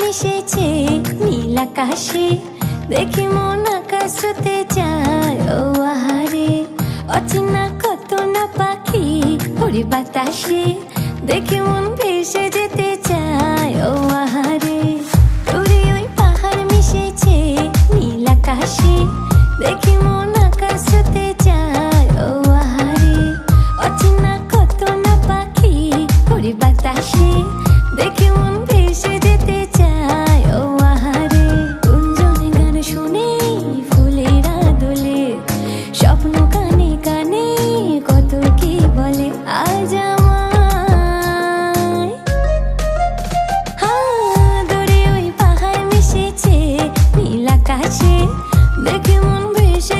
মিশেছে নীল আকাশে দেখি মন আকাশ ছুতে যায় ও আহারে অচেনা কত না পাখি উড়ে বাতাসে দেখি চায়। ওই পাহাড় মিশেছে, নীল আকাশে। দেখে মন যায় ও আহারে কত না পাখি দেখে মন ভেসে